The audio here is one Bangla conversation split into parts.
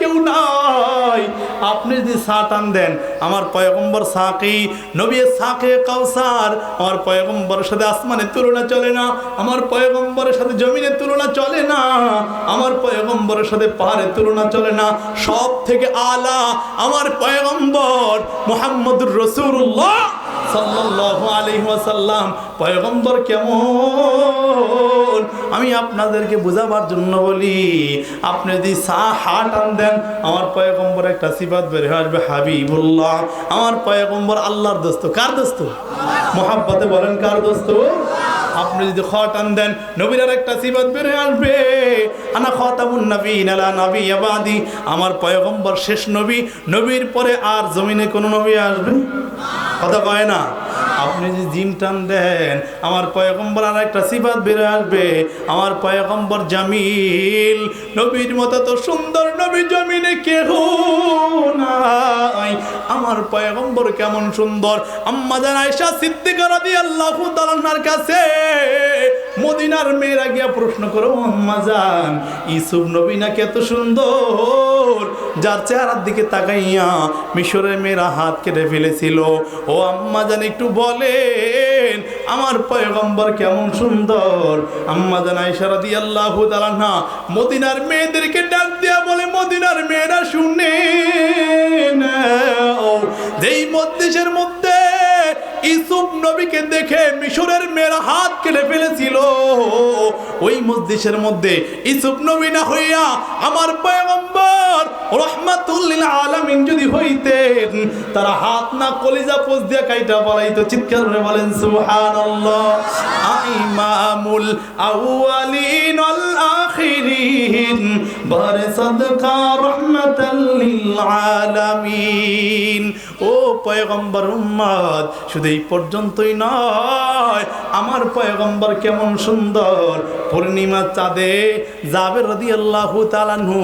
কেউ নাই। আপনি যদি চা টান দেন, আমার পয়গম্বর সাকি, নবী সাকে কাউসার, আমার পয়গম্বরের সাথে আসমানের তুলনা চলে না, আমার পয়গম্বরের সাথে জমিনের তুলনা চলে না, আমার পয়গম্বরের সাথে পাহাড়ের তুলনা চলে না। সব থেকে আলা আমার পয়গম্বর মোহাম্মদুর রসুল্লাহ সাল্লাল্লাহু আলাইহি ওয়াসাল্লাম। পয়গম্বর কেমন? আমি আপনাদেরকে বোঝাবার জন্য বলি, আপনি যদি সা হাট আন দেন, আমার পয়গম্বর একটা সিফাত বের হয়ে আসবে, হাবিবুল্লাহ। আমার পয়গম্বর আল্লাহর দোস্ত। কার দোস্ত? মোহাব্বতে বলেন কার দোস্ত? আপনি যদি খটান দেন, নবীর আর একটা বের হয়ে আসবে। আনা খতামুন নবীন আলা নবী আবাদি। আমার পয়গম্বর শেষ নবী, নবীর পরে আর জমিনে কোনো নবী আসবে? কথা কয় না? আপনি যদি জিম টান দেন, আমার পয়গম্বর আর একটা সিফাত বেরো আসবে। আমার পয়গম্বর জামিল, নবীর মতো তো সুন্দর নবী জমিনে কেহ নাই। আমার পয়গম্বর কেমন সুন্দর। আম্মা আয়সা সিদ্দিকার দিয়ে আল্লাহ তাআলার কাছে মদিনার মেয়েরা গিয়া প্রশ্ন করো, আম্মা জান ইসুফ নবী নাকি এত সুন্দর? যার চেহারার দিকে তাকাইয়া মিশরের মেয়েরা হাত কেটে ফেলেছিল। ও আম্মা জান, একটু বলেন, আমার পয়গম্বর কেমন সুন্দর? আম্মা জান আয়েশা রাদিয়াল্লাহু তাআলা না মদিনার মেয়েদেরকে ডাক দিয়া বলে, মদিনার মেয়েরা শুনে যেই মধ্যদেশের মধ্যে ইসুফ নবীকে দেখে মিশরের মেয়েরা হাত কেটে ফেলেছিল। ওই মসজিদের মধ্যে ইসুফ নবী না হইয়া আমার পয়গম্বর রহমাতুল্লিল যদি হইতেন, তারা হাত না কলিজা পোষ দিয়া কাইটা চিৎকার করে বলেন আউয়ালিন ওয়াল আখিরিন, বারে ও পয়গম্বর উম্মত, শুধু এই পর্যন্তই নয়। আমার পয়গম্বর কেমন সুন্দর। পূর্ণিমা চাঁদে জাবের রাদিয়াল্লাহু তাআলাহু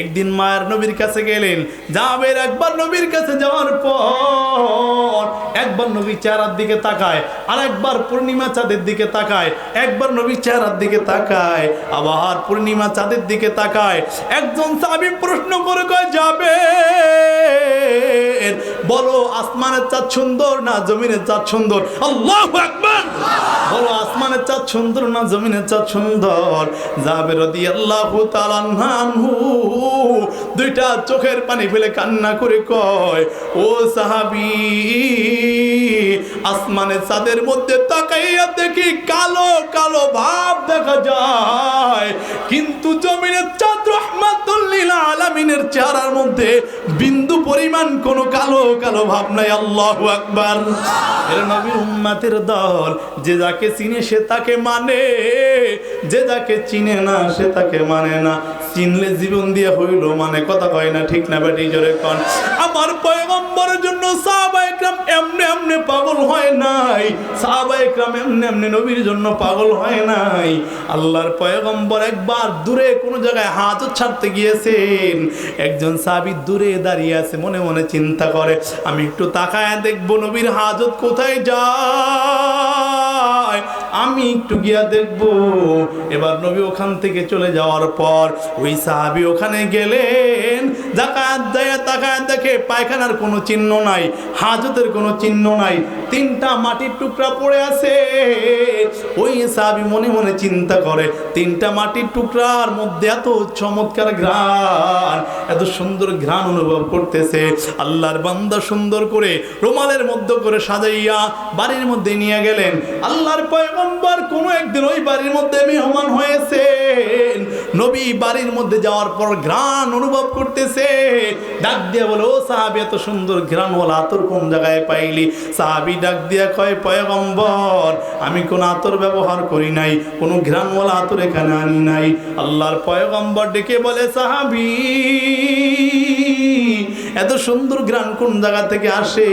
একদিন মায়ের নবীর কাছে গেলেন। জাবের একবার নবীর কাছে যাওয়ার পর একবার নবী চেহারার দিকে তাকায় আর একবার পূর্ণিমা চাঁদের দিকে তাকায়, একবার নবী চেহারার দিকে তাকায়, আবার পূর্ণিমা চাঁদের দিকে তাকায়। একজন সাহাবী প্রশ্ন করে কয় যাবে বলো আসমানের চাঁদ সুন্দর না জমিনের চাঁদ সুন্দর। বলো, আসমানের চাঁদ সুন্দর না জমিনের চাঁদ সুন্দর? যাবে দুইটা চোখের পানি ফেলে কান্না করে কয়, ও সাহাবি, আসমানের চাঁদের মধ্যে তাকাইয়া দেখি কালো কালো ভাব দেখা যায়। কিন্তু জমিনের চাঁদ রহমাতুল্লিল আলামিনের চেহারার মধ্যে বিন্দু পরিমাণ কোনো কালো কালো ভাব নাই। আল্লাহ আকবার! উম্মাতের দল, যে যাকে চিনে সে তাকে মানে। যে যাকে চিনে না সে তাকে মানে না। চিনলে জীবন দিয়ে হইল মানে কথা কয় না ঠিক না বেটি জোরে কন। আমার পয়গম্বরের জন্য এমনি এমনি পাগল হয় নাই। এমনি এমনি নবীর জন্য পাগল হয় নাই। আল্লাহর পয়গম্বর একবার দূরে কোনো জায়গায় হাত ছাড়তে গিয়েছেন। একজন সাহাবী দূরে দাঁড়িয়ে আছে, মনে মনে চিন্তা করে। আমি একটু তাকায় দেখব নবীর হাজত কোথায় যায়? আমি একটু গিয়া দেখব। এবার নবী ওখান থেকে চলে যাওয়ার পর ওই সাহাবি ওখানে গেলেন। জাকাত দেয় তাকায় দেখে পায়খানার কোনো চিহ্ন নাই, হাজতের কোনো চিহ্ন নাই, তিনটা মাটির টুকরা পড়ে আছে। ওই সাহাবি মনে মনে চিন্তা করে, তিনটা মাটির টুকরার মধ্যে এত চমৎকার ঘ্রাণ, এত সুন্দর ঘ্রাণ অনুভব করতেছে। আল্লাহর বান্দা সুন্দর করে রুমালের মধ্যে করে সাজাইয়া বাড়ির মধ্যে নিয়ে গেলেন। আল্লাহর পয়গম্বর কোন একদিন ওই বাড়ির মধ্যে মেহমান হয়েছেন। নবী বাড়ির মধ্যে যাওয়ার পর ঘ্রাণ অনুভব করতেছে। ডাক দিয়ে বলে, ও সাহাবি, এত সুন্দর ঘ্রাণ বলা আতর কোন জায়গায় পাইলি? সাহাবি ডাক দিয়া কয়, পয়গম্বর, আমি কোন আতর ব্যবহার করি নাই, কোনো ঘ্রাণওয়ালা আতর এখানে আনি নাই। আল্লাহর পয়গম্বর ডেকে বলে, সাহাবি এত সুন্দর গ্রান কোন জায়গা থেকে আসে?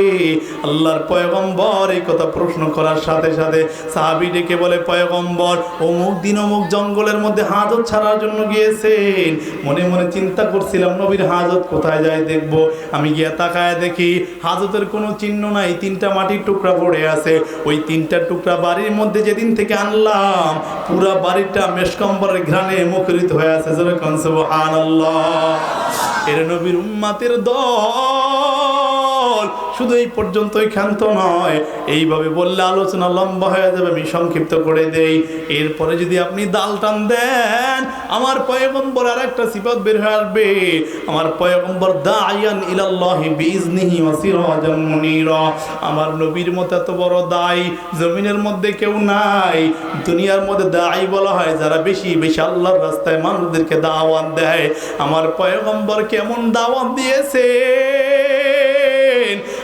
আল্লাহর পয়গম্বর এই কথা প্রশ্ন করার সাথে সাথে সাহাবি ডেকে বলে, পয়গম্বর, অমুক দিন অমুক জঙ্গলের মধ্যে হাজত ছাড়ার জন্য গিয়েছেন। মনে মনে চিন্তা করছিলাম, নবীর হাজত কোথায় যায় দেখব? আমি গিয়া তাকায় দেখি, হাজতের কোনো চিহ্ন নাই, তিনটা মাটির টুকরা পড়ে আছে। ওই তিনটা টুকরা বাড়ির মধ্যে যেদিন থেকে আনলাম, পুরা বাড়িটা মেশকম্বরের ঘ্রাণে মুখরিত হয়ে আছে। যেরকম সুবহানাল্লাহ। এর নবীর উম্মাতের দল। শুধু এই পর্যন্তই ক্ষান্ত নয়। এইভাবে বললে আলোচনা লম্বা হয়ে যাবে, আমি সংক্ষিপ্ত করে দেই। এরপরে যদি আপনি দাল টান দেন, আমার পয়গম্বর আর একটা সিফত বের হয়ে আসবে। আমার পয়গম্বর দা দায়ান ইলাল্লাহি বিইজনিহি ওয়া সিরাজান মুনীরা। আমার নবীর মতো এত বড় দায় জমিনের মধ্যে কেউ নাই। দুনিয়ার মধ্যে দায় বলা হয়, যারা বেশি বেশি আল্লাহর রাস্তায় মানুষদেরকে দাওয়াত দেয়। আমার পয়গম্বর কেমন দাওয়াত দিয়েছে?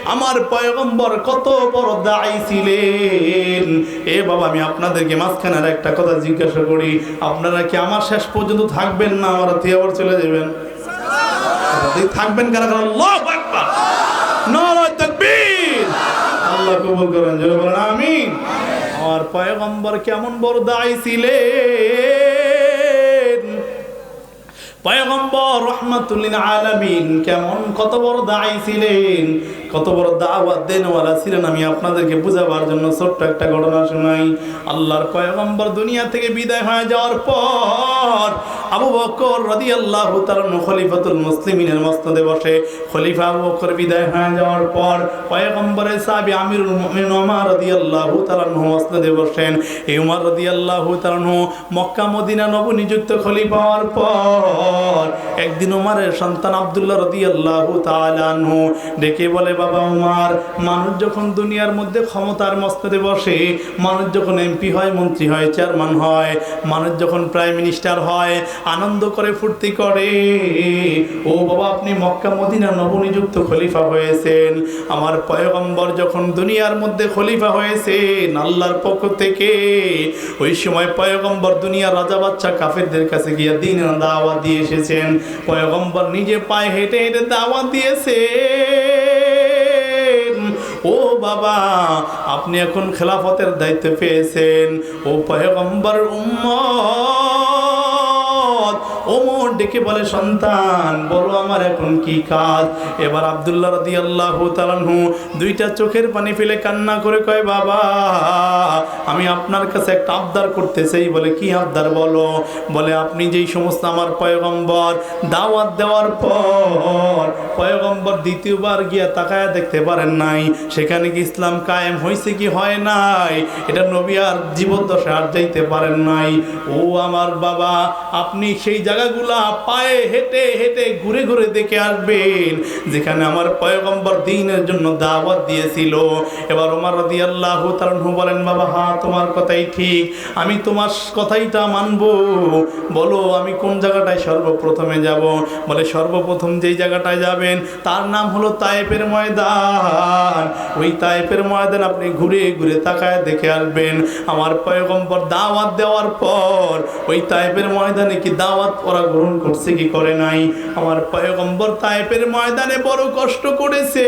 আমার পয়গম্বর কত বড় দায়ী ছিলেন। এ বাবা, আমি আপনাদেরকে মাঝখানে আর একটা কথা জিজ্ঞাসা করি। আপনারা কি আমার শেষ পর্যন্ত থাকবেন না আমার আবার চলে যাবেন? থাকবেন কেন কারা? আল্লাহু কবুল করেন কেমন বড় ছিলেন? কেমন কত বড় দায়ী ছিলেন? কত বড় দাওয়াত দেনওয়ালা ছিলেন আমি আপনাদেরকে বুঝাবার জন্য ছোট্ট একটা ঘটনা শোনাই। আল্লাহর পয়গম্বর দুনিয়া থেকে বিদায় হয়ে যাওয়ার পর আবু বকর রাদিয়াল্লাহু তাআলা খলিফাতুল মুসলিমিনের মসনদে বসে। খলিফা আবু বকর বিদায় হয়ে যাওয়ার পর পয়গম্বরের সাহাবী আমিরুল মুমিনিন ওমর রাদিয়াল্লাহু তাআলা মসনদে বসেন। এই ওমর রাদিয়াল্লাহু তাআলা মক্কা মদিনা নবনিযুক্ত খলিফা হওয়ার পর একদিন ওমরের সন্তান আব্দুল্লাহ রাদিয়াল্লাহু তাআলা আনহু ডেকে বলে বাবা ওমর মানুষ যখন দুনিয়ার মধ্যে ক্ষমতার মস্তদে বসে, মানুষ যখন এমপি হয়, মন্ত্রী হয় চেয়ারম্যান হয়, মানুষ যখন প্রাইম মিনিস্টার হয়, আনন্দ করে ফুর্তি করে, ও বাবা, আপনি মক্কা, মদিনা নবনিযুক্ত খলিফা হয়েছেন। আমার পয়গম্বর যখন দুনিয়ার মধ্যে খলিফা হয়েছেন, আল্লাহর পক্ষ থেকে, ওই সময় পয়গম্বর দুনিয়ার রাজা বাচ্চা কাফেরদের কাছে গিয়ে দিন দাওয়াত দিয়ে এসেছেন। পয়গম্বর নিজে পায়ে হেঁটে হেঁটে দাওয়াত দিয়েছে। বাবা আপনি এখন খেলাফতের দায়িত্ব পেয়েছেন। ও পয়গম্বর উম্মত ওমর ডেকে বলে, সন্তান, বলো আমার এখন কি কাজ? এবার আব্দুল্লাহ রাদি আল্লাহ তালানহু দুইটা চোখের পানি ফেলে কান্না করে কয়, বাবা, আমি আপনার কাছে একটা আবদার করতে চাই। বলে, কি আবদার বলো? বলে, আপনি যেই সমস্ত আমার পয়গম্বর দাওয়াত দেওয়ার পর পয়গম্বর দ্বিতীয়বার গিয়া তাকায় দেখতে পারেন নাই। সেখানে কি ইসলাম কায়েম হয়েছে কি হয় নাই? এটা নবী আর জীবদ্দশা আর যাইতে পারেন নাই। ও আমার বাবা, আপনি সেই জায়গাগুলা পায়ে হেঁটে হেঁটে ঘুরে ঘুরে দেখে আসবেন। যেখানে আমার পয়গম্বর দিনের জন্য দাওয়াত দিয়েছিল। এবার ওমর রাদি আল্লাহ তালু বলেন, বাবা হ্যাঁ তোমার কথাই ঠিক। আমি তোমার কথাইটা মানবো। বলো, আমি কোন জায়গাটায় সর্বপ্রথমে যাব? বলে, সর্বপ্রথম যেই জায়গাটায় যাবেন, তার নাম হলো তায়েফের ময়দান। ওই তায়েফের ময়দান আপনি ঘুরে ঘুরে তাকায় দেখে আসবেন। আমার পয়গম্বর দাওয়াত দেওয়ার পর, ওই তায়েফের ময়দানে কি দাওয়াত ওরা গ্রহণ করছে কি করে নাই? আমার পয়গম্বর তায়েফের ময়দানে বড় কষ্ট করেছে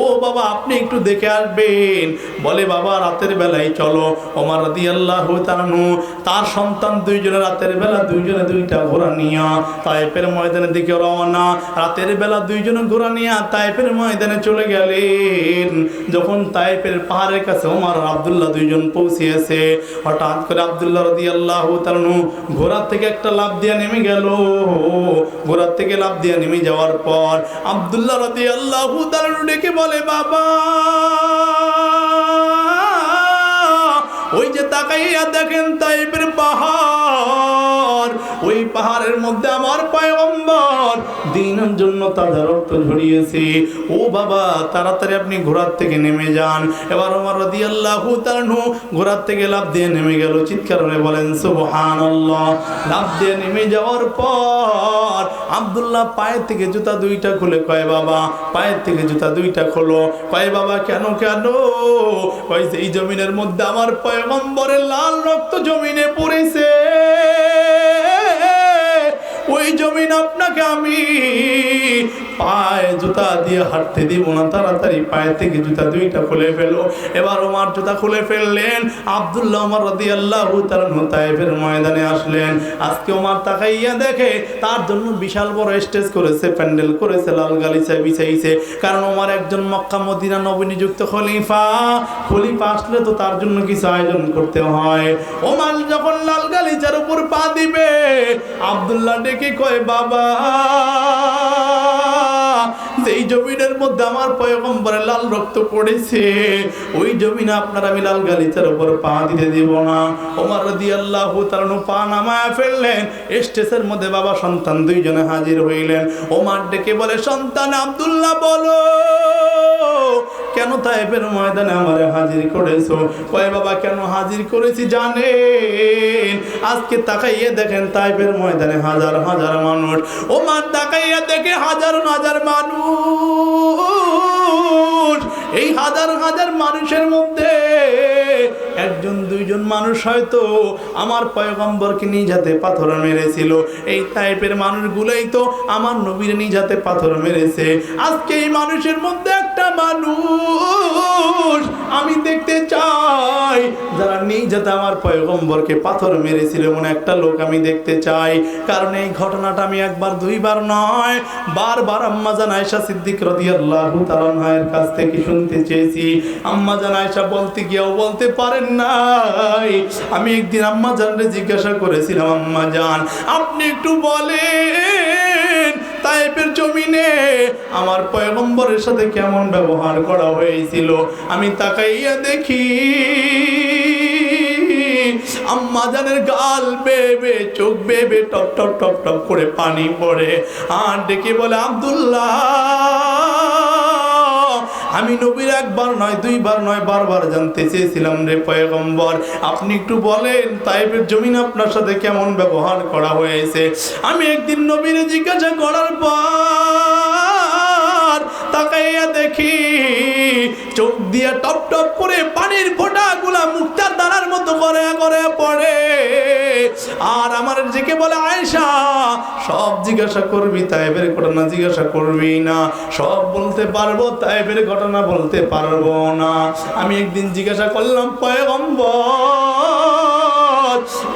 ও বাবা, আপনি একটু দেখে আসবেন। বলে, বাবা, রাতের বেলায় চলো। ওমর রাদি আল্লাহ তানু তার সন্তান দুইজনে রাতের বেলা দুইজনে দুইটা ঘোড়া নিয়া তাইপের ময়দানের দিকে রওনা। রাতের বেলা দুইজনে ঘোড়া নিয়া তাইপের ময়দানে চলে গেলেন। যখন তাইপের পাহাড়ের কাছে ওমর, আবদুল্লাহ দুইজন পৌঁছিয়েছে হঠাৎ করে আবদুল্লাহ রদি আল্লাহ তানু ঘোড়ার থেকে একটা লাভ দিয়া নেমে গেল। ঘোড়ার থেকে লাভ দিয়া নেমে যাওয়ার পর আবদুল্লাহ রদি আল্লাহ তানু ডেকে বলে বাবা ওই যে তাকাইয়া দেখেন তাইবের পাহাড়। ওই পাহাড়ের মধ্যে আমার পয়গম্বর দিনের জন্য তাদের রক্ত ঝরিয়েছে ও বাবা, তাড়াতাড়ি আপনি ঘোড়ার থেকে নেমে যান। এবার আমার রদি আল্লাহ তালু ঘোড়ার থেকে লাভ দিয়ে নেমে গেল। চিৎকার করে বলেন সুবহান লাভ দিয়ে নেমে যাওয়ার পর আবদুল্লাহ পায়ের থেকে জুতা দুইটা খুলে কয়, বাবা, পায়ের থেকে জুতা দুইটা খোলো। কয়, বাবা, কেন কেন? কয় এই জমিনের মধ্যে আমার পয়গম্বরের লাল রক্ত জমিনে পড়েছে। ওই জমিন আপনাকে আমি পায়ে জুতা দিয়ে হাঁটতে দিব না। তাড়াতাড়ি পায়ে থেকে জুতা দুইটা খুলে ফেলো। এবার ওমার জুতা খুলে ফেললেন। আব্দুল্লাহ ওমর রদি আল্লাহ তার তাইফের ময়দানে আসলেন। আজকে ওমার তাকাইয়া দেখে তার জন্য বিশাল বড় স্টেজ করেছে, প্যান্ডেল করেছে, লাল গালিচা বিছাইছে। কারণ ওমার একজন মক্কা মদিনা নবনিযুক্ত খলিফা। খলিফা আসলে তো তার জন্য কিছু আয়োজন করতে হয়। ওমার যখন লাল গালিচার উপর পা দিবে, আব্দুল্লাহ ডেকে কয়, বাবা এই জমিনের মধ্যে আমার পয়গম্বরের লাল রক্ত পড়েছে, ওই জমিনে আপনার আমি লাল গালিচার উপর পা দিতে দিব না। ওমর রদি আল্লাহ তারনু পা নামায় ফেললেন। স্টেজের মধ্যে বাবা সন্তান দুইজনে হাজির হইলেন। ওমার ডেকে বলে, সন্তান আব্দুল্লাহ, বলো। কেন তাইফের ময়দানে আমারে হাজির করেছ? কয় বাবা, কেন হাজির করেছি জানেন? আজকে তাকাইয়ে দেখেন তাইফের ময়দানে হাজার হাজার মানুষ। ও মা তাকাইয়া দেখে হাজার হাজার মানুষ। এই হাজার হাজার মানুষের মধ্যে একজন, দুইজন মানুষ হয়তো আমার পয়গম্বরকে নিয়ে যাতে পাথর মেরেছিল। এই টাইপের মানুষগুলোই তো আমার নবীর নিয়ে যাতে পাথর মেরেছে। আজকে এই মানুষের মধ্যে একটা মানুষ আমি দেখতে চাই, যারা নিয়ে যাতে আমার পয়গম্বরকে পাথর মেরেছিল এমন একটা লোক আমি দেখতে চাই। কারণ এই ঘটনাটা আমি একবার, দুইবার নয়, বারবার আম্মা জান আয়সা সিদ্দিক রাদিয়াল্লাহু তাআলা কাছ থেকে শুনতে চেয়েছি। আম্মা জান আয়সা বলতে গিয়েও বলতে পারেন নাই। আমি একদিন আম্মা জানরে জিজ্ঞাসা করেছিলাম, আম্মা জান, আপনি একটু বলেন, তাইপের জমিনে আমার পয়গম্বরের সাথে কেমন ব্যবহার করা হয়েছিল? আমি তাকাইয়া দেখি, আম্মা জানের গাল বেবে, চোখ বেবে, টপ টপ টপ টপ করে পানি পড়ে। আর ডেকে বলে, আব্দুল্লাহ আমি নবীর একবার নয়, দুইবার নয়, বারবার জানতে চেয়েছিলাম রে পয়গম্বর। আপনি একটু বলেন তাইবের জমিন আপনার সাথে কেমন ব্যবহার করা হয়েছে? আমি একদিন নবীর জিজ্ঞাসা করার পর তাকাইয়া দেখি, চোখ দিয়ে টপ টপ করে পানির ফোঁটাগুলা মুক্তার দানার মতো করে করে পড়ে। আর আমার যেকে বলে আয়সা সব জিজ্ঞাসা করবি, তাইবের ঘটনা জিজ্ঞাসা করবি না। সব বলতে পারব, তাইবের ঘটনা বলতে পারব না। আমি একদিন জিজ্ঞাসা করলাম, পয়গম্বর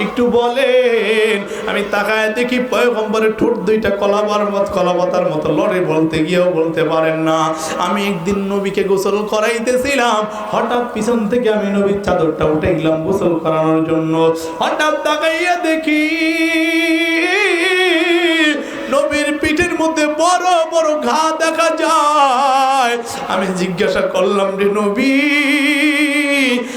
একটু বলেন। আমি তাকায় দেখি পয়গম্বরের ঠোঁট দুইটা কলাবার মত কলাপাতার মতো। লড়ে বলতে গিয়েও বলতে পারেন না। আমি একদিন নবীকে গোসল করাইতেছিলাম। হঠাৎ পিছন থেকে আমি নবীর চাদরটা উঠে গেলাম গোসল করানোর জন্য। হঠাৎ তাকাইয়া দেখি নবীর পিঠের মধ্যে বড় বড় ঘা দেখা যায়। আমি জিজ্ঞাসা করলাম, রে নবী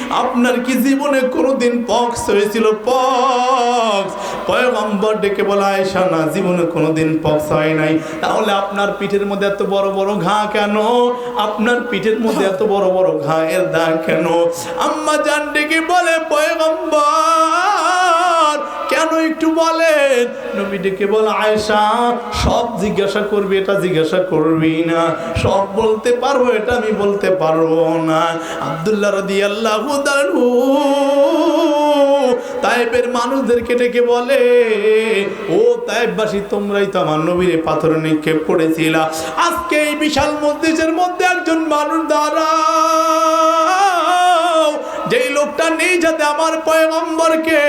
আপনার কি জীবনে কোনোদিন পক্স হয়েছিল? পক্স। পয়গম্বর ডেকে বলা আয়সা না, জীবনে কোনোদিন পক্স হয় নাই। তাহলে আপনার পিঠের মধ্যে এত বড় বড় ঘা কেন? আপনার পিঠের মধ্যে এত বড় বড় ঘা এর দাগ কেন? আম্মা জান ডেকে বলে, পয়গম্বর কেন একটু বলেন। নবী ডেকে বলে আয়সা সব জিজ্ঞাসা করবি, এটা জিজ্ঞাসা করবি না। সব বলতে পারব, এটা আমি বলতে পারব না। আব্দুল্লাহ রদি আল্লাহ তাইপের মানুষদেরকে ডেকে বলে, ও তাইপবাসী তোমরাই তো আমার নবীরে পাথর নিক্ষেপ করেছিল। আজকে এই বিশাল মসজিদের মধ্যে একজন মানুষ যেই লোকটা নেই যাতে আমার পয়গম্বরকে।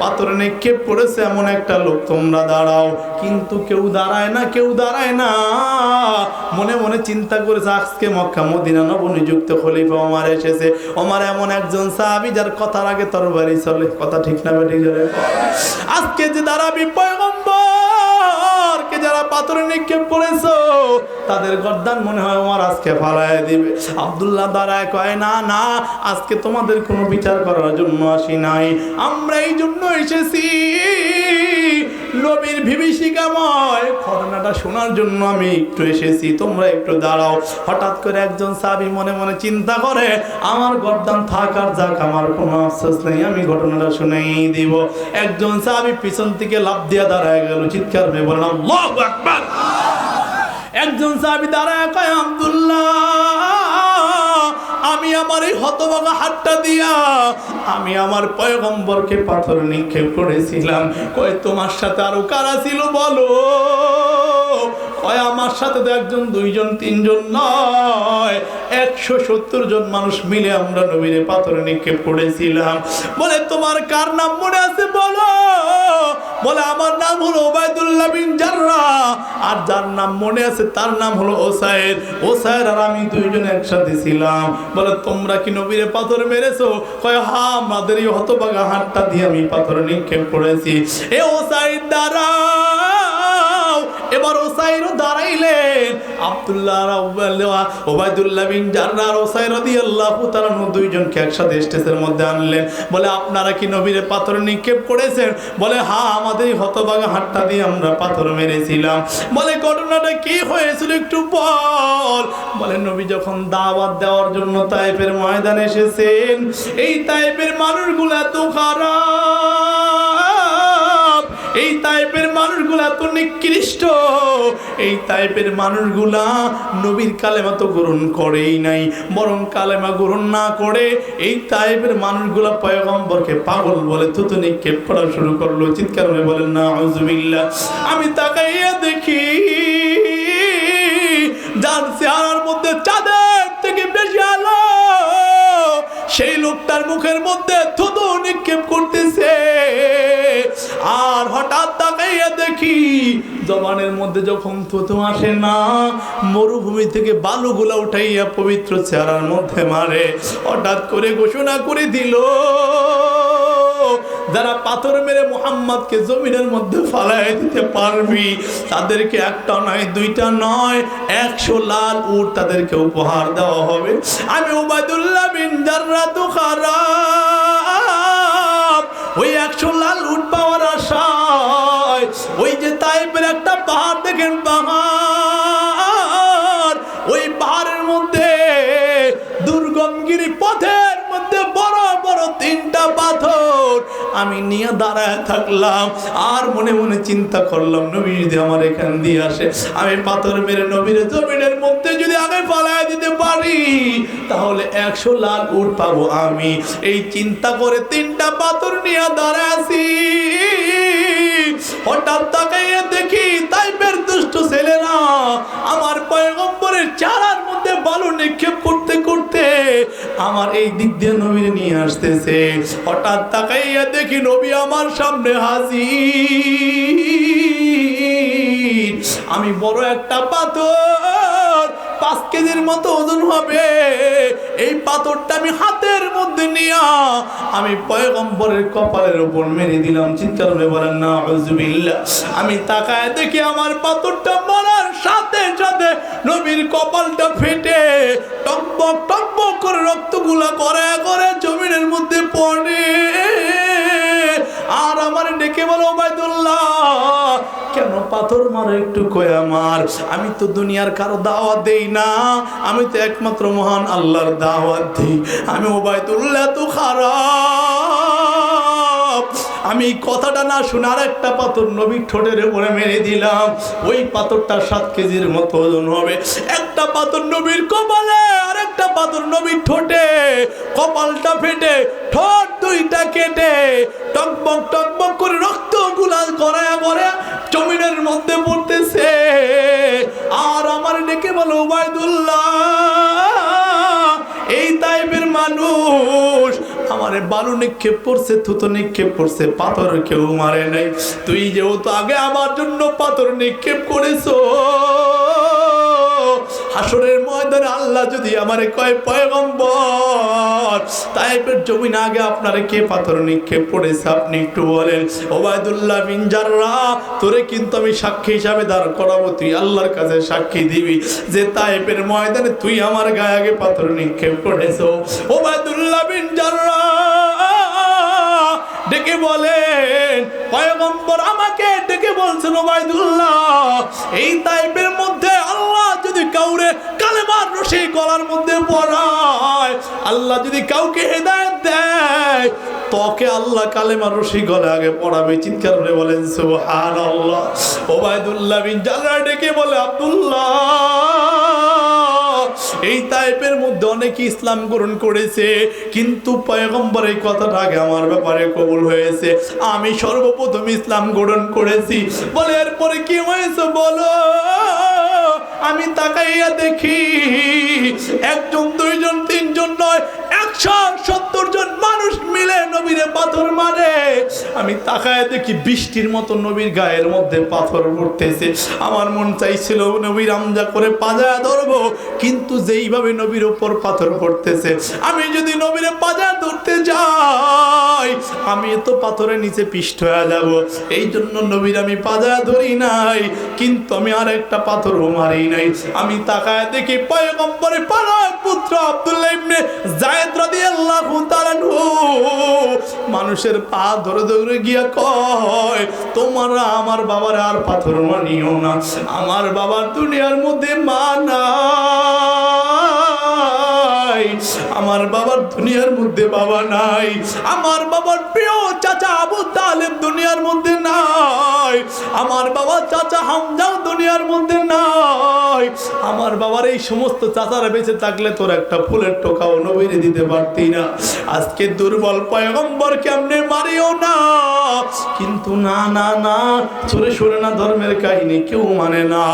পাথর নিক্ষেপ করেছে এমন একটা লোক, তোমরা দাঁড়াও। কিন্তু কেউ দাঁড়ায় না, কেউ দাঁড়ায় না। মনে মনে চিন্তা করেছে, আজকে মক্কা, মদিনা নবনিযুক্ত খলিফা ওমার এসেছে। ওমার এমন একজন সাহাবি যার কথার আগে তরবারি চলে। কথা ঠিক না বেঠিক আজকে যে দাঁড়াবি পয়গম্বরকে যারা পাথরে নিক্ষেপ করেছ, তাদের গর্দান মনে হয় আমার আজকে ফালায় দিবে। আব্দুল্লাহ দাঁড়ায় কয়, না না, আজকে তোমাদের কোনো বিচার করার জন্য আসি নাই। আমরা এই জন্য এসেছি। নবীর ঘটনাটা শোনার জন্য আমি একটু এসেছি। তোমরা একটু দাঁড়াও। হঠাৎ করে একজন সাবি মনে মনে চিন্তা করে, আমার গর্দান থাক আর যাক, আমার কোনো আফসোস নেই, আমি ঘটনাটা শুনেই দিব। একজন সাবি পিছন থেকে লাভ দিয়া দাঁড়ায় গেল, চিৎকার মেয়ে আকবার। একজন সাহাবি দাঁড়ায় কয়, আব্দুল্লাহ, আমি আমার এই হতভাগা হাতটা দিয়া আমি আমার পয়গম্বরকে পাথর নিক্ষেপ করেছিলাম। কয়, তোমার সাথে আরও কারা ছিল বলো? আমার সাথে তো একজন, দুইজন, তিনজন নয়। একশো সত্তর জন মানুষ মিলে আমরা নবীরে পাথরে নিক্ষেপ করেছিলাম। বলে, তোমার কার নাম মনে আছে? বলো। বলে, আমার নাম হলো ওবায়দুল্লাহ বিন জাররা। আর যার নাম মনে আছে, তার নাম হলো ওসাইদ ওসাইদ আর আমি দুইজন একসাথে ছিলাম। বলে, তোমরা কি নবীরে পাথর মেরেছো? কয়, হা, আমাদের এই হতবাগা হাতটা দিয়ে আমি পাথর নিক্ষেপ করেছি। এ ওসাইদ দ্বারা এবার দাঁড়াইলেন। আব্দুল্লাহ ওবায়দুল্লাহ বিন জান্নার ওসাই রাদিয়াল্লাহু তাআলা দুইজনকে একসাথে স্টেজের মধ্যে আনলেন। বলে, আপনারা কি নবীরে পাথর নিক্ষেপ করেছেন? বলে হ্যাঁ আমাদের এই হতভাগা হাতটা দিয়ে আমরা পাথর মেরেছিলাম। বলে, ঘটনাটা কি হয়েছিল একটু বল? বলে, নবী যখন দাওয়াত দেওয়ার জন্য তাইফের ময়দানে এসেছেন, এই তাইফের মানুষগুলো এত খারাপ। এই টাইপের মানুষগুলা তো নিকৃষ্ট। এই টাইপের মানুষগুলা নবীর কালেমা তো গ্রহণ করেই নাই, বরং কালেমা গ্রহণ না করে এই টাইপের মানুষগুলা পয়গম্বরকে পাগল বলে তুতু নিক্ষেপ করা শুরু করল। চিৎকার হয়ে বলেন না আউজুবিল্লাহ আমি তাকাইয়া দেখি, যার চেহারার মধ্যে চাঁদের থেকে বেশি আলো, সেই লোকটার মুখের মধ্যে থুতু নিক্ষেপ করতেছে। আর হঠাৎ তাকাইয়া দেখি জবানের মধ্যে যখন থুতু আসে না, মরুভূমি থেকে বালুগুলা উঠাইয়া পবিত্র চেহারার মধ্যে মারে। হঠাৎ করে ঘোষণা করে দিল, যারা পাথর মেরে মোহাম্মদকে জমিনের মধ্যে ফালাই দিতে পারবি, তাদেরকে একটা নয়, দুইটা নয়, একশো লাল উট তাদেরকে উপহার দেওয়া হবে। আমি উবায়দুল্লাহ বিন জাররা তো খারাপ ওই একশো লাল উট পাওয়ার দেখেন পাহাড়। ওই পাহাড়ের মধ্যে, দুর্গমগিরি পথের মধ্যে বড় বড় তিনটা পাথর। আমি নিয়ে দাঁড়ায় থাকলাম, আর মনে মনে চিন্তা করলাম নবী যদি আমার এখান দিয়ে আসে। আমি পাথর মেরে নবীর জমিনের মধ্যে যদি আগে পালায় দিতে পারি, তাহলে একশো লাখ উঠ পাবো আমি। এই চিন্তা করে তিনটা পাথর নিয়ে দাঁড়ায় আছি। হঠাৎ তাকাইয়ে দেখি তাইপের দুষ্ট ছেলেরা আমার পয়গম্বরের চারার মধ্যে বালু নিক্ষেপ করতে করতে আমার এই দিক দিয়ে নবীর নিয়ে আসতেছে। হঠাৎ তাকাইয়া দেখি নবী আমার সামনে হাজির। আমি বড় একটা পাথর পাঁচ কেজির মতো ওজন হবে। এই পাথরটা আমি হাতের মধ্যে নিয়া আমি পয়গম্বরের কপালের উপর মেরে দিলাম। চিৎকার করে বলেন না আউযুবিল্লাহ আমি তাকায় দেখি আমার পাথরটা মারার সাথে সাথে নবীর কপালটা ফেটে টকবক টকবক করে রক্তগুলা করে করে জমিনের মধ্যে পড়ে। আর আমার ডেকে বলো, ওবায়দুল্লাহ, কেন পাথর মারো একটু কয় আমার? আমি তো দুনিয়ার কারও দাওয়াত দেই না। আমি তো একমাত্র মহান আল্লাহর দাওয়াত দিই। আমি ওবায়দুল্লাহ তো খারাপ। আমি কথাটা না শুনে আর একটা পাথর নবীর ঠোঁটের উপরে মেরে দিলাম। ওই পাথরটা সাত কেজির মতো ওজন হবে। একটা পাথর নবীর কপালে আর একটা পাথর নবীর ঠোঁটে। কপালটা ফেটে, ঠোঁট দুইটা কেটে, টকবক টকবক করে রক্ত গুলাল করায় করে জমিনের মধ্যে পড়তেছে। আর আমার ডেকে বলো ওবায়দুল্লাহ এই টাইপের মানুষ আমারে বালু নিক্ষেপ করছে, থুতো নিক্ষেপ করছে, পাথর কেউ মারে নাই। তুই যেহেতু আগে আমার জন্য পাথর নিক্ষেপ করেছ, হাসরের ময়দানে আল্লাহ যদি আমারে কয়, পয়গম্বর, তাইপের জমিন আগে আপনারে কে পাথর নিক্ষেপ করেছে, আপনি একটু বলেন? ওবায়দুল্লাহ বিন জাররা, তোরে কিন্তু আমি সাক্ষী হিসাবে দাঁড় করাবো, তুই আল্লাহর কাছে সাক্ষী দিবি যে তাইপের ময়দানে তুই আমার গায়ে আগে পাথর নিক্ষেপ করেছ। ওবায়দুল্লাহ বিন জাররা ডেকে বলেন, পয়গম্বর আমাকে ডেকে বলছেন, ওবায়দুল্লাহ, এই টাইপের মধ্যে আল্লাহ যদি কাউরে কালেমার রশি গলার মধ্যে পড়ায় আল্লাহ যদি কাউকে হেদায়ত দেয়, তোকে আল্লাহ কালেমার রশি গলে আগে পড়াবে চিৎকার করে বলেন, সুবহানাল্লাহ। ওবায়দুল্লাহ বিন জালরা ডেকে বলে, আব্দুল্লাহ। এই টাইপের মধ্যে অনেকে ইসলাম গ্রহণ করেছে, কিন্তু পয়গম্বর এই কথাটা আগে আমার ব্যাপারে কবুল হয়েছে। আমি সর্বপ্রথম ইসলাম গ্রহণ করেছি। বলে এরপরে কি হয়েছে বলো? আমি তাকাইয়া দেখি একজন, দুইজন, তিনজন নয়, একশো সত্তর জন মানুষ মিলে নবীরে পাথর মারে। আমি তাকায় দেখি বৃষ্টির মতো নবীর গায়ের মধ্যে পাথর পড়তেছে আমার মন চাইছিল নবীর আমজা করে পাজা ধরবো। কিন্তু যেইভাবে নবীর ওপর পাথর পড়তেছে, আমি যদি নবীরে পাজা ধরতে যাই, আমি তো পাথরের নিচে পিষ্ট হয়ে যাব। এই জন্য নবীর আমি পাজা ধরি নাই, কিন্তু আমি আর একটা পাথরও মারি। নাই। আমি তাকায় দেখি পয়গম্বরে পাড়ার পুত্র আব্দুল্লাহ ইবনে জায়েদ রাদিয়াল্লাহু তাআলা মানুষের পা ধরে ধরে গিয়া কয়, তোমরা আমার বাবার আর পাথর মানিও না। আমার বাবার দুনিয়ার মধ্যে মা নাই। আমার বাবার দুনিয়ার মধ্যে বাবা নাই। আমার বাবার প্রিয় চাচা আবু তালেব দুনিয়ার মধ্যে নাই। আমার বাবা চাচা হামজাও দুনিয়ার মধ্যে নাই। আমার বাবার এই সমস্ত চাচারা বেঁচে থাকলে তোর একটা ফুলের টোকাও নবীরে দিতে পারতি না। আজকে দুর্বল পয়গম্বর কেমনে মারিও না? কিন্তু না না না, সুরে সুরে না ধর্মের কাহিনী কেউ মানে না।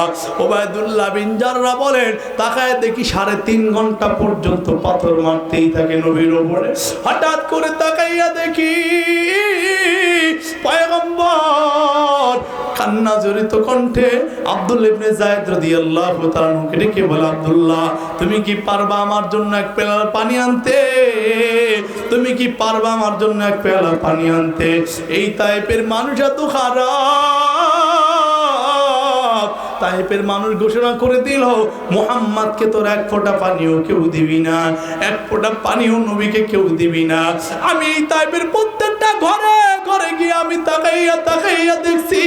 ওবায়দুল্লাহ বিন জাররা বলেন, তাকায় দেখি সাড়ে তিন ঘণ্টা পর্যন্ত পাথর মারতেই থাকে নবীর ওপরে হঠাৎ করে তাকাইয়া দেখি, পয়গম্বর কান্না জড়িত কণ্ঠে আব্দুল ইবনে যায়েদ রাদিয়াল্লাহু তাআলাকে ডেকে বলে, আব্দুল্লাহ, তুমি কি পারবা আমার জন্য এক পেলা পানি আনতে? তুমি কি পারবা আমার জন্য এক পেলা পানি আনতে? এই টাইপের মানুষ এত খারাপ। তাইপের মানুষ ঘোষণা করে দিল, মোহাম্মদকে তোর এক ফোঁটা পানিও কেউ দিবি না, এক ফোঁটা পানিও নবীকে কেউ দিবি না। আমি এই তাইপের প্রত্যেকটা ঘরে ঘরে গিয়ে আমি তাকাইয়া তাকাইয়া দেখছি,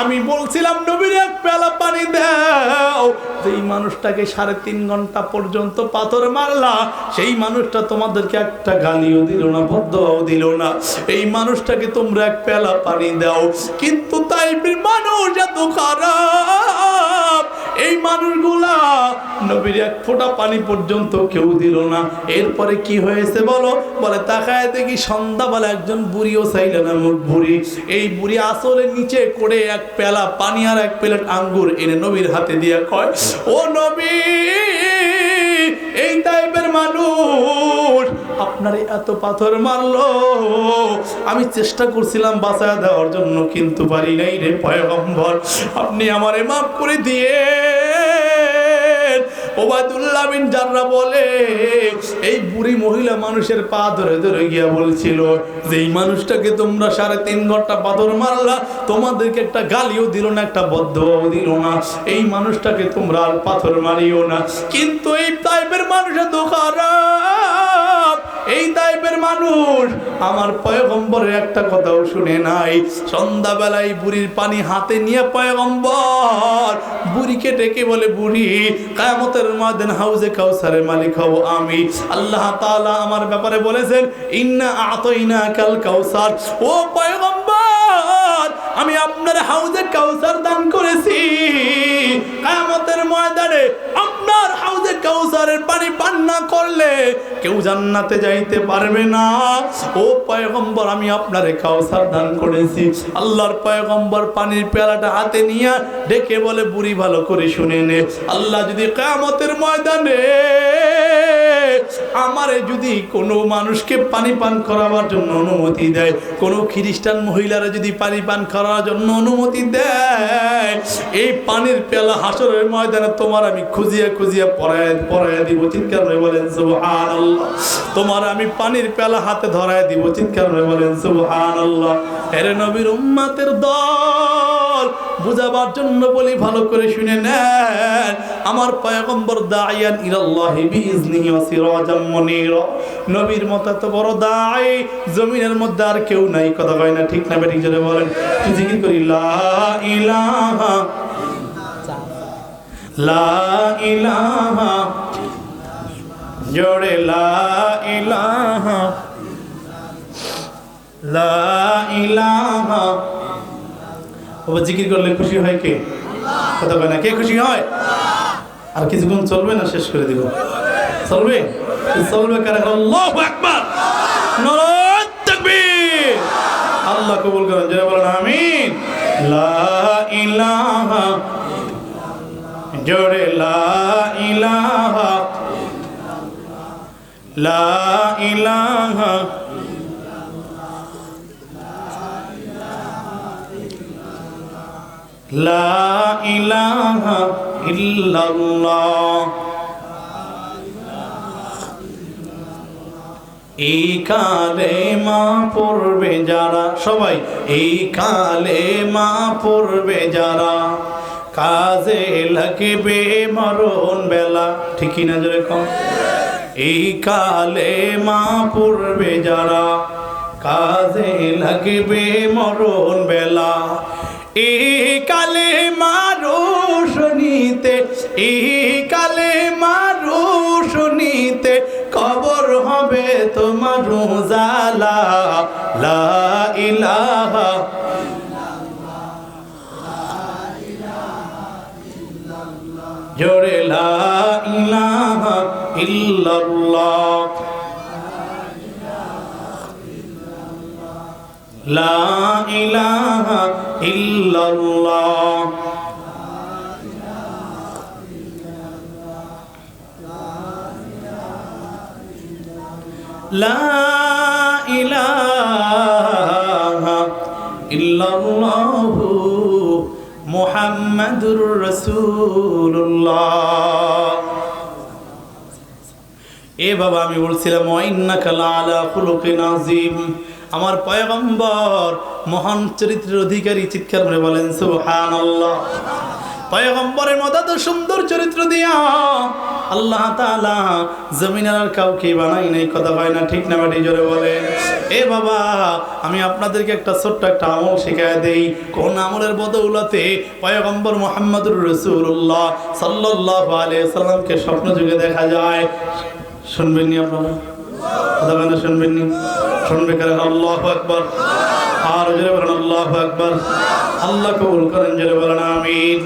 আমি বলছিলাম, নবীর এক পেলা পানি দাও। যেই মানুষটাকে সাড়ে তিন ঘণ্টা পর্যন্ত পাথর মারলা, সেই মানুষটা তোমাদেরকে একটা গালিও দিল না, ভদ্রও দিল না। এই মানুষটাকে তোমরা এক পেলা পানি দাও, কিন্তু তাই মানুষ এত খারাপ। এই মানুষগুলা নবীর এক ফোঁটা পানি পর্যন্ত কেউ দিল না। এরপরে কি হয়েছে বলো? বলে, তাকায় দেখি সন্ধ্যাবেলা একজন বুড়িও চাইলেন আমার বুড়ি। এই বুড়ি আসলে নিচে করে এক পেলা পানি আর এক প্লেট আঙ্গুর এনে নবীর হাতে দিয়ে কয়, ও নবী! এই টাইপের মানুষ। আপনার এত পাথর মারলো। আমি চেষ্টা করছিলাম বাঁচা দেওয়ার জন্য, কিন্তু পারি নাই রে পয়গম্বর। আপনি আমারে মাফ করে দিয়ে ওবায়দুল্লাহ বিন জাররা বলে, এই বুড়ি মহিলা মানুষের পা ধরে ধরে গিয়া বলছিল যে এই মানুষটাকে তোমরা সাড়ে তিন ঘণ্টা পাথর মারলা, তোমাদেরকে একটা গালিও দিল না, একটা বদ্ধও দিল না। এই মানুষটাকে তোমরা আর পাথর মারিও না। কিন্তু এই টাইপের মানুষের খারাপ এই টাইপের মানুষ। আমার পয়গম্বরের একটা কথাও শুনে নাই। সন্ধ্যাবেলায় বুড়ির পানি হাতে নিয়ে পয়গম্বর বুড়িকে ডেকে বলে, বুড়ি, কায়ামতের মাদেন হাউজে কাউসারের মালিক হব আমি। আল্লাহ তাআলা আমার ব্যাপারে বলেছেন, ইন্না আতইনা কাল কাউসার। ও পয়গম্বর আমি আপনার হাউজে কাউসার দান করেছি। কায়ামতের ময়দানে আপনার হাউজে কাউসারের পানি পান না করলে কেউ জান্নাতে যাইতে পারবে না। ও পয়গম্বর, আমি আপনারে কাউসার দান করেছি। আল্লাহর পয়গম্বর পানির পেয়ালাটা হাতে নিয়ে ডেকে বলে, বুড়ি ভালো করে শুনে নে। আল্লাহ যদি কায়ামতের ময়দানে আমারে যদি কোনো মানুষকে পানি পান করাবার জন্য অনুমতি দেয়, কোনো খ্রিস্টান মহিলারা যদি পানি পান করার জন্য অনুমতি দেয়। এই পানির পেলা হাসরের ময়দানে তোমার আমি খুঁজিয়া খুঁজিয়া পড়ায় পড়ায় দিব। চিৎকার হয়ে বলেন, সুবহানাল্লাহ। তোমার আমি পানির পেলা হাতে ধরায় দিব। চিৎকার হয়ে বলেন, সুবহানাল্লাহ। এর নবীর উম্মাতের দল বুঝাবার জন্য বলি, ভালো করে শুনে নেন। আমার পয়গম্বর দায়ান ইলাল্লাহি বিইজনিহি ওয়া সিরাজাম মুনীরা। নবীর মত এত বড় দাই জমিনের মধ্যে আর কেউ নাই। কথা কয় না ঠিক না বেঠিক জোরে বলেন। জিকির করি, লা ইলাহা লা ইলাহা, জোরে লা ইলাহা লা ইলাহা। বাবা জিকির করলে খুশি হয় কে? কথা কয় না, কে খুশি হয়? আর কিছুক্ষণ চলবে না, শেষ করে দিব। চলবে? চলবে কারণ আল্লাহু আকবার। নারায়ে তাকবীর। আল্লাহ কবুল করেন যারা বলেন, আমিন। লা ইলাহা, জোরে লা ইলাহা। লা ইলাহা। লা ইলাহা ইল্লাল্লাহ। এই কালে মা পড়বে যারা, সবাই, এই কালে মা পড়বে যারা, কাজে লাগবে মরণ বেলা। ঠিকই না যেরকম এই কালে মা পড়বে যারা, কাজে লাগবে মরণ বেলা। এই কালে শুনিতে এই কালে শুনিতে কবর হবে তোমার জালা লা ইলাহা জোরে লা লা ইল্লাল্লাহ লা ইলাহা ইল্লাল্লাহু মুহাম্মাদুর রাসূলুল্লাহ এ বাবা আমি বলছিলাম ওয়াইন্নাকা লাআলা খুলুকিন আযীম। আমার পয়গম্বর মহান চরিত্রের অধিকারী চিৎকার করে বলেন, সুবহানাল্লাহ। পয়গম্বরের মতো তো সুন্দর চরিত্র দিয়া আল্লাহ তাআলা জমিনের আর কাউকে বানাই নাই, কথা হয় না, ঠিক না বাড়ি জোরে বলে। এ বাবা, আমি আপনাদেরকে একটা ছোট্ট একটা আমল শেখায় দেই। কোন আমলের বদৌলতে পয়গম্বর মোহাম্মদুর রসুল্লাহ সাল্লাহ আলিয়া সাল্লামকে স্বপ্ন যুগে দেখা যায়। শুনবেননি আপনারা? কথা কেন শুনবেননি? শুনবে কারণ আল্লাহ আকবর। আর জোরে বলেন, আল্লাহ আকবর। আল্লাহ কবুল করেন, জোরে বলেন, আমিন।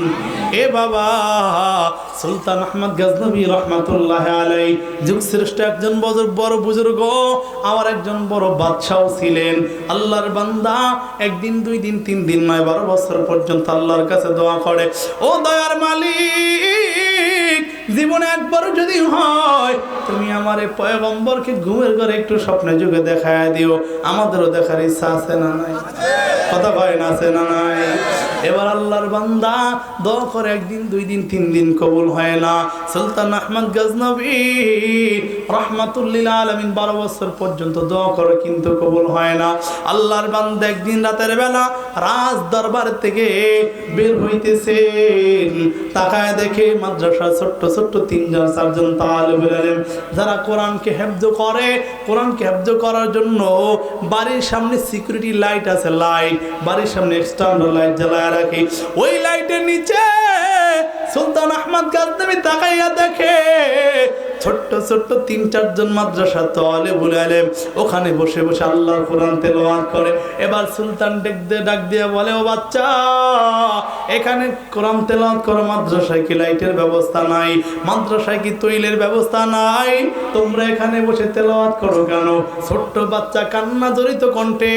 এ বাবা, সুলতান আহমদ গজনবী রহমাতুল্লাহ আলাই যুগ শ্রেষ্ঠ একজন বড় বুজুর্গ। আমার একজন বড় বাদশাহ ছিলেন। আল্লাহর বান্দা একদিন, দুই দিন, তিন দিন নয়, বারো বছর পর্যন্ত আল্লাহর কাছে দোয়া করে। ও দয়ার মালিক! জীবনে একবার যদি হয়, তুমি আমার এই পয়গম্বরকে ঘুমের ঘরে একটু স্বপ্নে যুগে দেখায় দিও। আমাদেরও দেখার ইচ্ছা আছে না নাই? কথা কয় না আছে না নাই? এবার আল্লাহর বান্দা দোয়া করে একদিন, দুই দিন, তিন দিন কবুল হয় না। সুলতান আহমদ গজনবী রহমাতুল্লিল আলমিন বারো বছর পর্যন্ত দোয়া করে কিন্তু কবুল হয় না। আল্লাহর বান্দা একদিন রাতের বেলা রাজ দরবার থেকে বের হইতেছে। তাকায় দেখে মাদ্রাসা ছোট্ট ছোট্ট তিনজন, চারজন তালেব ইলম যারা কোরআনকে হেফজ করে, কোরআনকে হেফজ করার জন্য বাড়ির সামনে সিকিউরিটি লাইট আছে লাইট বাড়ির সামনে এক্সটার্নাল লাইট জ্বালায় রাখে। ওই লাইটের নিচে সুলতান আহমদ গাজনবী তাকাইয়া দেখে ছোট্ট ছোট্ট তিন চারজন মাদ্রাসা তলে আলেম, ওখানে বসে বসে আল্লাহর কোরআন তেলাওয়াত করে। এবার সুলতান ডেক দিয়ে ডাক দিয়ে বলে, ও বাচ্চা, এখানে কোরআন তেলাওয়াত করো, মাদ্রাসায় কি লাইটের ব্যবস্থা নাই? মাদ্রাসায় কি তৈলের ব্যবস্থা নাই? তোমরা এখানে বসে তেলাওয়াত করো কেন? ছোট্ট বাচ্চা কান্না জড়িত কণ্ঠে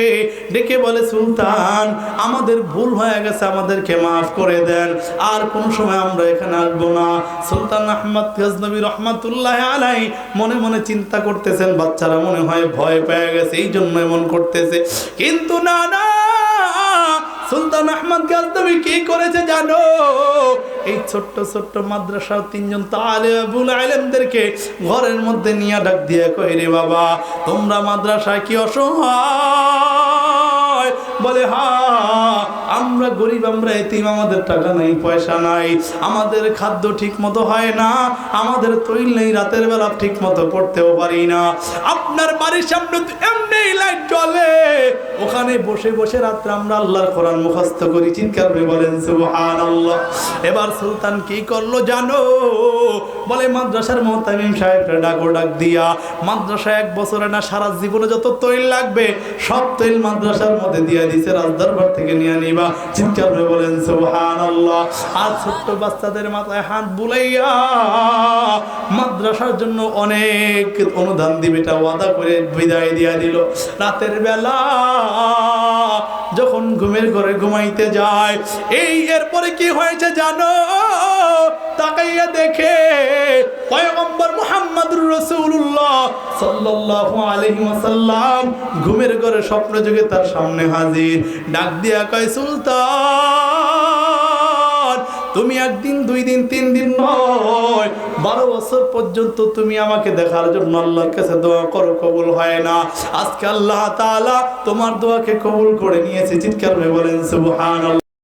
ডেকে বলে, সুলতান, আমাদের ভুল হয়ে গেছে, আমাদেরকে মাফ করে দেন। আর কোন সময় আমরা এখানে আসব না। সুলতান আহমদ গজনবী রহমাতুল্লাহ আলাই মনে মনে চিন্তা করতেছেন, বাচ্চারা মনে হয় ভয় পেয়ে গেছে এই জন্য এমন করতেছে। কিন্তু না না, সুলতান আহমদ গাজনবী কি করেছে জানো? এই ছোট্ট ছোট্ট মাদ্রাসার তিনজন তালে আবুল আলেমদেরকে ঘরের মধ্যে নিয়ে ডাক দিয়ে কই রে বাবা, তোমরা মাদ্রাসায় কি অসহায়? বলে হা আমরা গরিব, আমরা এতিম, আমাদের টাকা নাই, পয়সা নাই, আমাদের খাদ্য ঠিক মতো হয় না, আমাদের তৈল নেই, রাতের বেলা ঠিক মতো পড়তেও পারি না। আপনার বাড়ির সামনে এমনি লাইট জ্বলে। ওখানে বসে বসে রাত্রে আমরা আল্লাহর কোরআন মুখস্থ করি। চিৎকার করে বলেন, সুবহানাল্লাহ। এবার সুলতান কি করল জানো? বলে, মাদ্রাসার মোহতামিম সাহেবরা ডাকো, ডাক দিয়া। মাদ্রাসা এক বছরে না সারা জীবনে যত তৈল লাগবে, সব তৈল মাদ্রাসার মধ্যে দিয়ে দিছে। রাজদরবার থেকে নিয়ে নিবা। চিৎকার করে বলেন, সুবহানাল্লাহ। আর বাচ্চাদের মাথায় হাত বুলাইয়া মাদ্রাসার জন্য অনেক অনুদান দিবে এটা ওয়াদা করে বিদায় দিয়া দিল। রাতের বেলা যখন ঘুমের ঘরে ঘুমাইতে যায়, এই এরপরে কি হয়েছে জানো? তাকাইয়া দেখে পয়গম্বর মুহাম্মদুর রাসূলুল্লাহ সাল্লাল্লাহু আলাইহি ওয়াসাল্লাম ঘুমের ঘরে স্বপ্ন যুগে তার সামনে হাজির। ডাক দিয়া কয়, সুলতান, তুমি একদিন, দুই দিন, তিন দিন নয়, বারো বছর পর্যন্ত তুমি আমাকে দেখার জন্য আল্লাহর কাছে দোয়া করো, কবুল হয় না। আজকে আল্লাহ তাআলা তোমার দোয়াকে কবুল করে নিয়েছে। চিৎকার করে বলেন, সুবহানাল্লাহ।